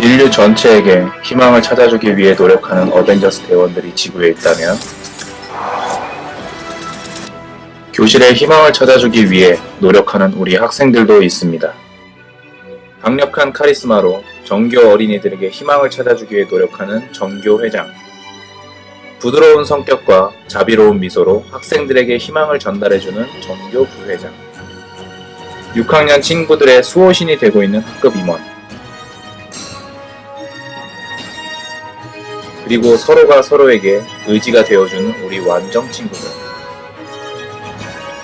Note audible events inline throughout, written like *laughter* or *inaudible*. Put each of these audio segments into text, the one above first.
인류 전체에게 희망을 찾아주기 위해 노력하는 어벤져스 대원들이 지구에 있다면 교실에 희망을 찾아주기 위해 노력하는 우리 학생들도 있습니다. 강력한 카리스마로 정교 어린이들에게 희망을 찾아주기 위해 노력하는 정교 회장. 부드러운 성격과 자비로운 미소로 학생들에게 희망을 전달해주는 정교 부회장. 6학년 친구들의 수호신이 되고 있는 학급 임원. 그리고 서로가 서로에게 의지가 되어주는 우리 완정 친구들.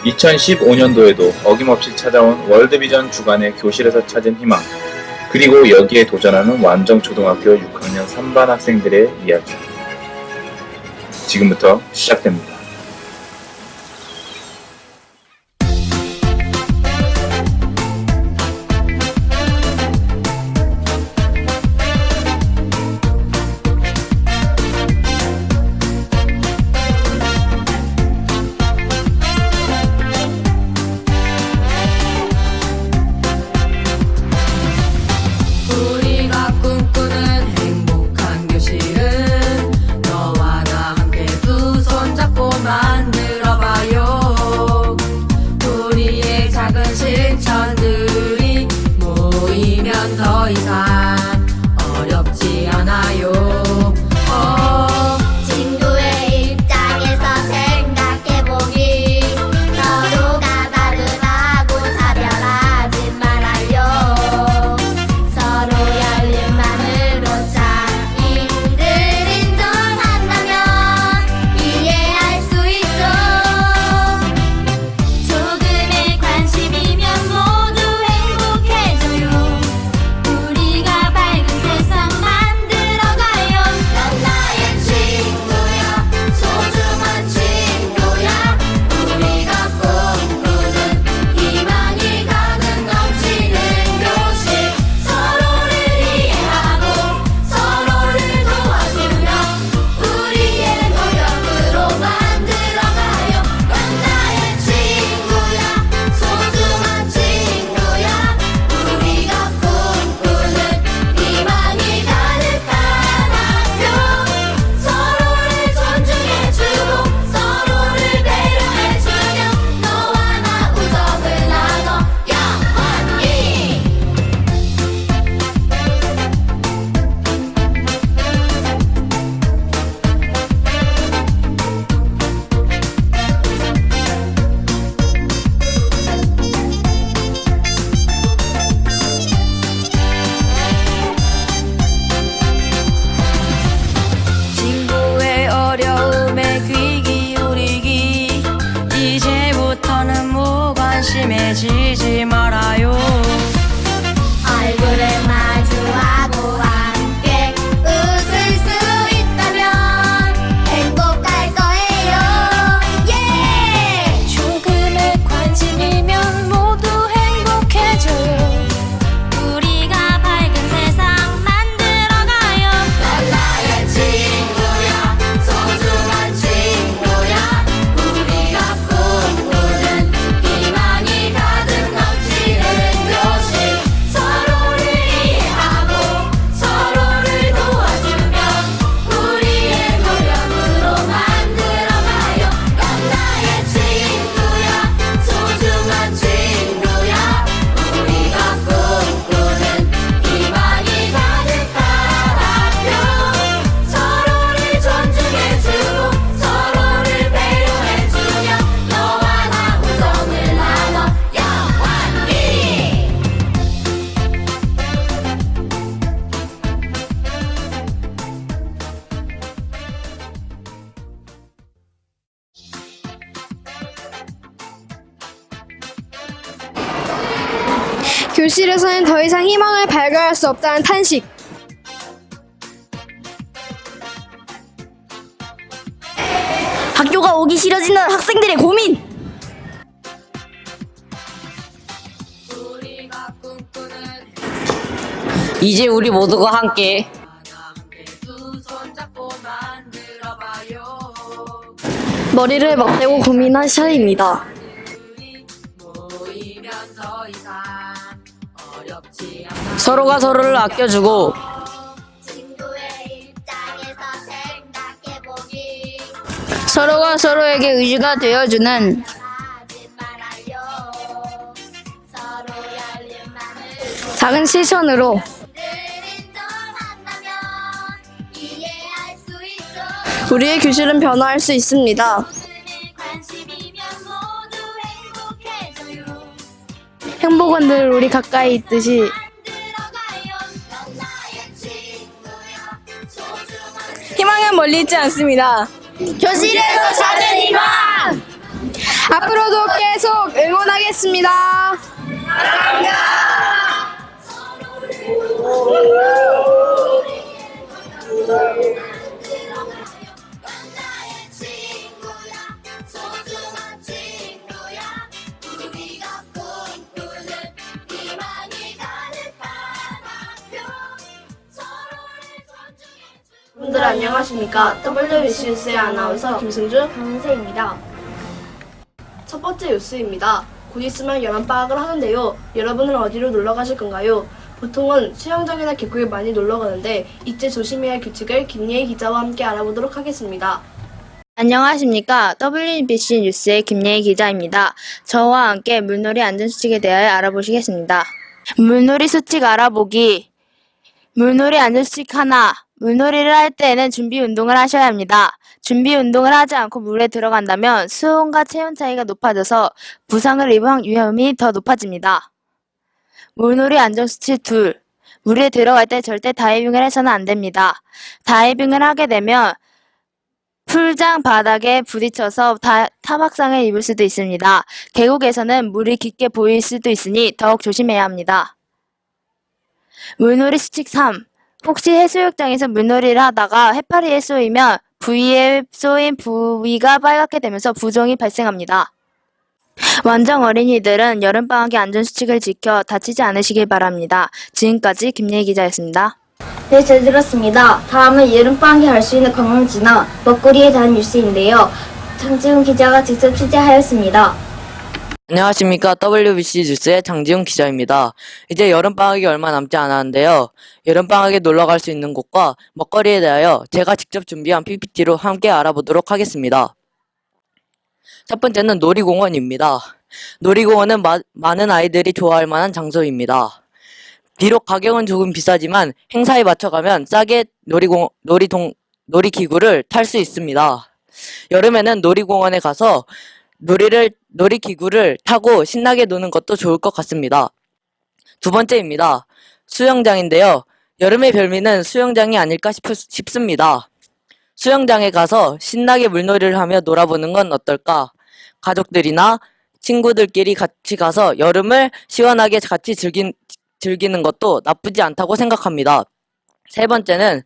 2015년도에도 어김없이 찾아온 월드비전 주간의 교실에서 찾은 희망, 그리고 여기에 도전하는 완정 초등학교 6학년 3반 학생들의 이야기. 지금부터 시작됩니다. 교실에서는 더 이상 희망을 발견할 수 없다는 탄식. 학교가 오기 싫어지는 학생들의 고민. 이제 우리 모두가 함께 머리를 맞대고 고민한 시간입니다. 더 이상 서로가 서로를 아껴주고 서로가 서로에게 의지가 되어주는 작은 실천으로 우리의 교실은 변화할 수 있습니다. 행복은 늘 우리 가까이 있듯이 있지 않습니다. 교실에서 찾은 희망 앞으로도 계속 응원하겠습니다. 나의 여러분들 안녕하십니까 WBCS의 아나운서 김승준 강은세입니다 첫 번째 뉴스입니다 곧 있으면 여름방학을 하는데요 여러분은 어디로 놀러 가실 건가요? 보통은 수영장이나 계곡에 많이 놀러 가는데 이제 조심해야 할 규칙을 김예희 기자와 함께 알아보도록 하겠습니다 안녕하십니까. WBC 뉴스의 김예희 기자입니다. 저와 함께 물놀이 안전수칙에 대하여 알아보시겠습니다. 물놀이 수칙 알아보기. 물놀이 안전수칙 하나. 물놀이를 할 때에는 준비 운동을 하셔야 합니다. 준비 운동을 하지 않고 물에 들어간다면 수온과 체온 차이가 높아져서 부상을 입을 위험이 더 높아집니다. 물놀이 안전수칙 둘. 물에 들어갈 때 절대 다이빙을 해서는 안 됩니다. 다이빙을 하게 되면 풀장 바닥에 부딪혀서 다, 타박상을 입을 수도 있습니다. 계곡에서는 물이 깊게 보일 수도 있으니 더욱 조심해야 합니다. 물놀이 수칙 3. 혹시 해수욕장에서 물놀이를 하다가 해파리에 쏘이면 부위에 쏘인 부위가 빨갛게 되면서 부종이 발생합니다. 원정 어린이들은 여름방학의 안전수칙을 지켜 다치지 않으시길 바랍니다. 지금까지 김예희 기자였습니다. 네, 잘 들었습니다. 다음은 여름방학에 갈 수 있는 관광지나 먹거리에 대한 뉴스인데요. 장지훈 기자가 직접 취재하였습니다. 안녕하십니까 WBC 뉴스의 장지훈 기자입니다. 이제 여름방학이 얼마 남지 않았는데요. 여름방학에 놀러 갈 수 있는 곳과 먹거리에 대하여 제가 직접 준비한 PPT로 함께 알아보도록 하겠습니다. 첫 번째는 놀이공원입니다. 놀이공원은 마- 많은 아이들이 좋아할 만한 장소입니다. 비록 가격은 조금 비싸지만 행사에 맞춰가면 싸게 놀이공, 놀이동, 놀이기구를 탈 수 있습니다. 여름에는 놀이공원에 가서 놀이를, 놀이기구를 타고 신나게 노는 것도 좋을 것 같습니다. 두 번째입니다. 수영장인데요. 여름의 별미는 수영장이 아닐까 싶, 싶습니다. 수영장에 가서 신나게 물놀이를 하며 놀아보는 건 어떨까? 가족들이나 친구들끼리 같이 가서 여름을 시원하게 같이 즐긴, 즐기는 것도 나쁘지 않다고 생각합니다. 세 번째는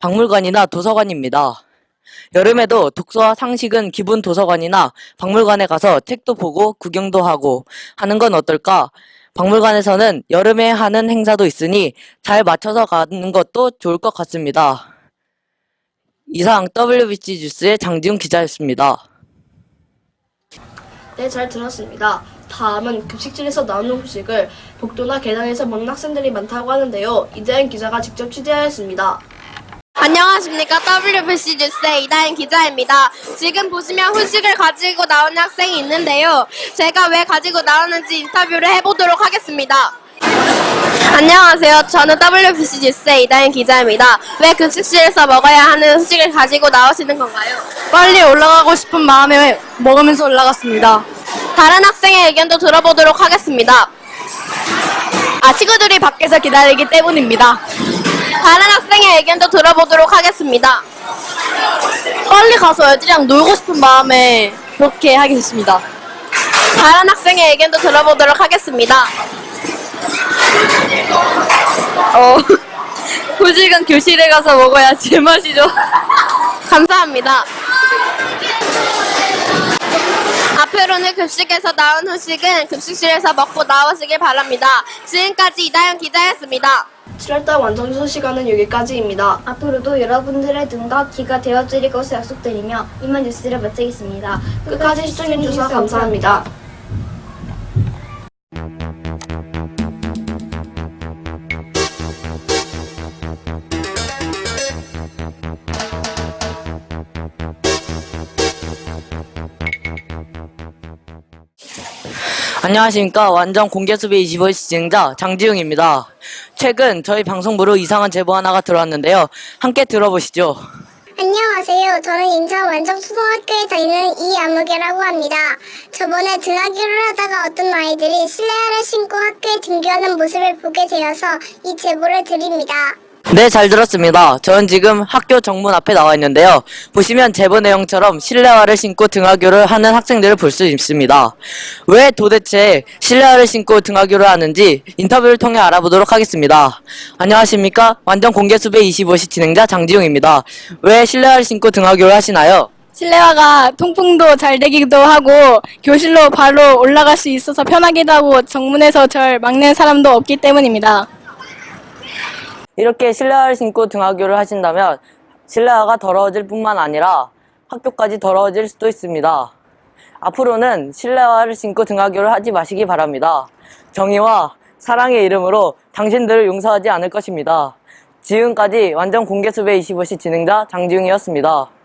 박물관이나 도서관입니다. 여름에도 독서와 상식은 기본 도서관이나 박물관에 가서 책도 보고 구경도 하고 하는 건 어떨까? 박물관에서는 여름에 하는 행사도 있으니 잘 맞춰서 가는 것도 좋을 것 같습니다. 이상 WBC 뉴스의 장지훈 기자였습니다. 네, 잘 들었습니다. 다음은 급식실에서 나오는 후식을 복도나 계단에서 먹는 학생들이 많다고 하는데요. 이대현 기자가 직접 취재하였습니다. 안녕하십니까 WBC 뉴스의 이다인 기자입니다. 지금 보시면 후식을 가지고 나오는 학생이 있는데요. 제가 왜 가지고 나오는지 인터뷰를 해보도록 하겠습니다. 안녕하세요. 저는 WBC 뉴스의 이다인 기자입니다. 왜 급식실에서 먹어야 하는 후식을 가지고 나오시는 건가요? 빨리 올라가고 싶은 마음에 먹으면서 올라갔습니다. 다른 학생의 의견도 들어보도록 하겠습니다. 아, 친구들이 밖에서 기다리기 때문입니다. 다른 학생의 의견도 들어보도록 하겠습니다. 빨리 가서 애들이랑 놀고 싶은 마음에 그렇게 하게 됐습니다. 다른 학생의 의견도 들어보도록 하겠습니다. 어, *laughs* 후식은 교실에 가서 먹어야 제맛이죠. *laughs* 감사합니다. 앞으로는 급식에서 나온 후식은 급식실에서 먹고 나오시길 바랍니다. 지금까지 이다현 기자였습니다. 7월달 완성조사 시간은 여기까지입니다. 앞으로도 여러분들의 눈과 귀가 되어드릴 것을 약속드리며 이만 뉴스를 마치겠습니다. 끝까지 시청해주셔서 감사합니다. 안녕하십니까. 완전 공개수배 25시 진행자 장지웅입니다. 최근 저희 방송부로 이상한 제보 하나가 들어왔는데요. 함께 들어보시죠. 안녕하세요. 저는 인천 완정초등학교에 다니는 이아무개라고 합니다. 저번에 등하교를 하다가 어떤 아이들이 실내화를 신고 학교에 등교하는 모습을 보게 되어서 이 제보를 드립니다. 네, 잘 들었습니다. 저는 지금 학교 정문 앞에 나와 있는데요. 보시면 제보 내용처럼 실내화를 신고 등하교를 하는 학생들을 볼 수 있습니다. 왜 도대체 실내화를 신고 등하교를 하는지 인터뷰를 통해 알아보도록 하겠습니다. 안녕하십니까? 완전 공개 수배 25시 진행자 장지용입니다. 왜 실내화를 신고 등하교를 하시나요? 실내화가 통풍도 잘 되기도 하고 교실로 바로 올라갈 수 있어서 편하기도 하고 정문에서 절 막는 사람도 없기 때문입니다. 이렇게 실내화를 신고 등하교를 하신다면 실내화가 더러워질 뿐만 아니라 학교까지 더러워질 수도 있습니다. 앞으로는 실내화를 신고 등하교를 하지 마시기 바랍니다. 정의와 사랑의 이름으로 당신들을 용서하지 않을 것입니다. 지금까지 완전 공개 수배 25시 진행자 장지웅이었습니다.